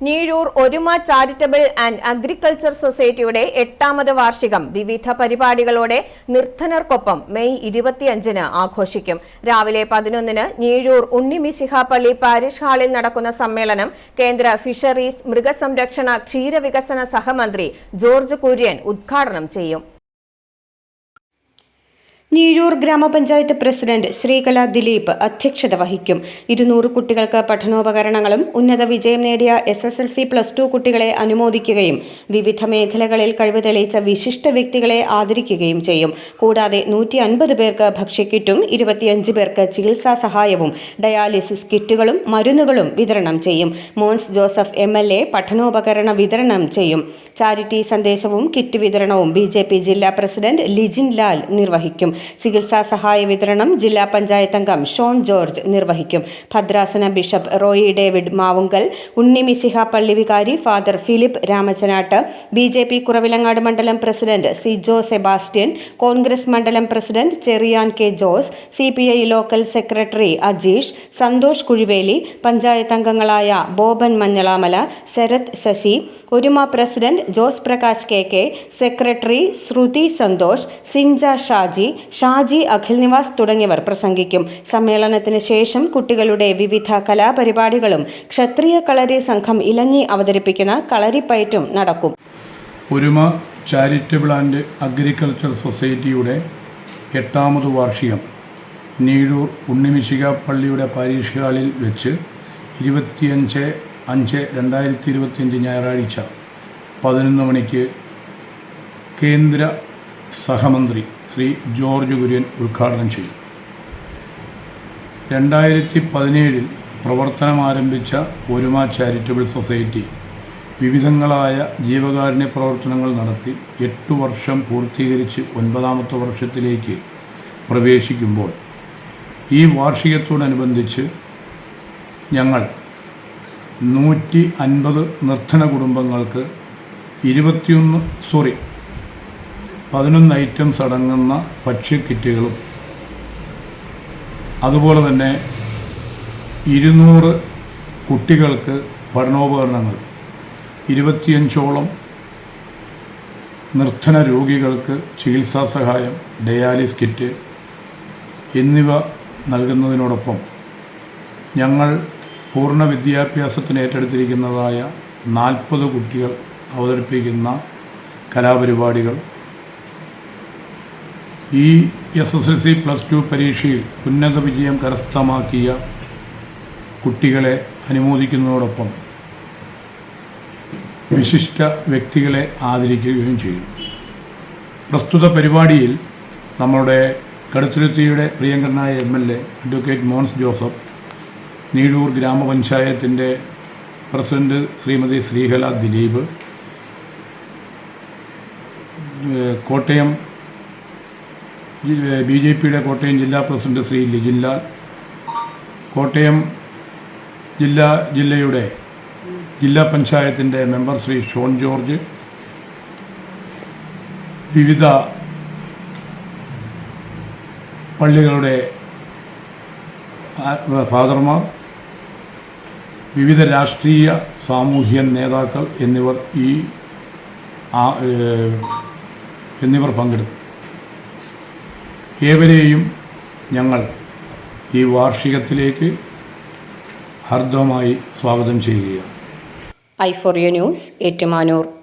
നീഴൂർ ഒരുമ charitable and agriculture സൊസൈറ്റിയുടെ എട്ടാമത് വാർഷികം വിവിധ പരിപാടികളോടെ നിർദ്ധനർക്കൊപ്പം മെയ് ഇരുപത്തിയഞ്ചിന് ആഘോഷിക്കും. രാവിലെ പതിനൊന്നിന് നീഴൂർ ഉണ്ണിമിശിഹാപ്പള്ളി പാരിഷ് ഹാളിൽ നടക്കുന്ന സമ്മേളനം കേന്ദ്ര ഫിഷറീസ് മൃഗസംരക്ഷണ ക്ഷീരവികസന സഹമന്ത്രി ജോർജ് കുര്യൻ ഉദ്ഘാടനം ചെയ്യും. ഞീഴൂർ ഗ്രാമപഞ്ചായത്ത് പ്രസിഡന്റ് ശ്രീകല ദിലീപ് അധ്യക്ഷത വഹിക്കും. ഇരുന്നൂറ് കുട്ടികൾക്ക് പഠനോപകരണങ്ങളും ഉന്നത വിജയം നേടിയ S S L C plus two കുട്ടികളെ അനുമോദിക്കുകയും വിവിധ മേഖലകളിൽ കഴിവ് തെളിയിച്ച വിശിഷ്ട വ്യക്തികളെ ആദരിക്കുകയും ചെയ്യും. കൂടാതെ നൂറ്റി അൻപത് പേർക്ക് ഭക്ഷ്യക്കിറ്റും ഇരുപത്തിയഞ്ച് പേർക്ക് ചികിത്സാ സഹായവും ഡയാലിസിസ് കിറ്റുകളും മരുന്നുകളും വിതരണം ചെയ്യും. Mons Joseph M L A പഠനോപകരണ വിതരണം ചെയ്യും. ചാരിറ്റി സന്ദേശവും കിറ്റ് വിതരണവും ബി ജില്ലാ പ്രസിഡന്റ് ലിജിൻ ലാൽ നിർവഹിക്കും. ചികിത്സാ സഹായ വിതരണം ജില്ലാ പഞ്ചായത്ത് അംഗം ഷോൺ ജോർജ് നിർവഹിക്കും. ഭദ്രാസന ബിഷപ്പ് റോയി ഡേവിഡ് മാവുങ്കൽ ഉണ്ണിമിശിഹ പള്ളി വികാരി father Philip Ramachanatt B J P Kuravilangad മണ്ഡലം പ്രസിഡന്റ് സി ജോ സെബാസ്റ്റ്യൻ കോൺഗ്രസ് മണ്ഡലം president Cherian K Jose C P I local secretary Ajeesh Santhosh Kuzhiveli panchayat അംഗങ്ങളായ Boban Manjalamala Sarath Sasi Oruma president Jose Prakash K K secretary Sruthi Santhosh Sincha Shaji Shaji Akhil Nivas തുടങ്ങിയവർ പ്രസംഗിക്കും. സമ്മേളനത്തിന് ശേഷം കുട്ടികളുടെ വിവിധ കലാപരിപാടികളും ക്ഷത്രിയ കളരി സംഘം ഇലഞ്ഞി അവതരിപ്പിക്കുന്ന കളരിപ്പയറ്റും നടക്കും. ഒരുമ ചാരിറ്റബിൾ ആൻഡ് അഗ്രികൾച്ചർ സൊസൈറ്റിയുടെ എട്ടാമത് വാർഷികം നീഴൂർ ഉണ്ണിമിശിക പള്ളിയുടെ പാരീഷ് ഹാളിൽ വെച്ച് ഇരുപത്തിയഞ്ച് അഞ്ച് രണ്ടായിരത്തി ഇരുപത്തിയഞ്ച് ഞായറാഴ്ച പതിനൊന്ന് മണിക്ക് കേന്ദ്ര സഹമന്ത്രി ശ്രീ ജോർജ് കുര്യൻ ഉദ്ഘാടനം ചെയ്തു രണ്ടായിരത്തി പതിനേഴിൽ പ്രവർത്തനം ആരംഭിച്ച ഒരുമ ചാരിറ്റബിൾ സൊസൈറ്റി വിവിധങ്ങളായ ജീവകാരുണ്യ പ്രവർത്തനങ്ങൾ നടത്തി എട്ട് വർഷം പൂർത്തീകരിച്ച് ഒൻപതാമത്തെ വർഷത്തിലേക്ക് പ്രവേശിക്കുമ്പോൾ ഈ വാർഷികത്തോടനുബന്ധിച്ച് ഞങ്ങൾ നൂറ്റി അൻപത് നിർധന കുടുംബങ്ങൾക്ക് ഇരുപത്തിയൊന്ന് സോറി പതിനൊന്ന് ഐറ്റംസ് അടങ്ങുന്ന ഭക്ഷ്യ കിറ്റുകളും. അതുപോലെ തന്നെ ഇരുന്നൂറ് കുട്ടികൾക്ക് പഠനോപകരണങ്ങൾ. ഇരുപത്തിയഞ്ചോളം നിർധന രോഗികൾക്ക് ചികിത്സാ സഹായം ഡയാലിസ് കിറ്റ് എന്നിവ നൽകുന്നതിനോടൊപ്പം ഞങ്ങൾ പൂർണ വിദ്യാഭ്യാസത്തിന് ഏറ്റെടുത്തിരിക്കുന്നതായ നാൽപ്പത് കുട്ടികൾ അവതരിപ്പിക്കുന്ന കലാപരിപാടികൾ ഈ S S L C plus two പരീക്ഷയിൽ ഉന്നത വിജയം കരസ്ഥമാക്കിയ കുട്ടികളെ അനുമോദിക്കുന്നതോടൊപ്പം വിശിഷ്ട വ്യക്തികളെ ആദരിക്കുകയും ചെയ്യും. പ്രസ്തുത പരിപാടിയിൽ നമ്മുടെ കടുത്തുരുത്തിയുടെ പ്രിയങ്കരനായ M L A advocate Mons Joseph Neezhoor ഗ്രാമപഞ്ചായത്തിന്റെ president Srimathi Sreekala Dileep Kottayam B J പിയുടെ കോട്ടയം ജില്ലാ പ്രസിഡന്റ് ശ്രീ ലിജിൻലാൽ. കോട്ടയം ജില്ലാ ജില്ലയുടെ ജില്ലാ പഞ്ചായത്തിന്റെ മെമ്പർ ശ്രീ ഷോൺ ജോർജ്. വിവിധ പള്ളികളുടെ ഫാദർമാർ. വിവിധ രാഷ്ട്രീയ സാമൂഹ്യ നേതാക്കൾ എന്നിവർ ഈ എന്നിവർ പങ്കെടുക്കും ഏവരെയും ഞങ്ങൾ ഈ വാർഷികത്തിലേക്ക് ഹർദ്ദമായി സ്വാഗതം ചെയ്യുകയാണ്. I for you news Ettumanoor.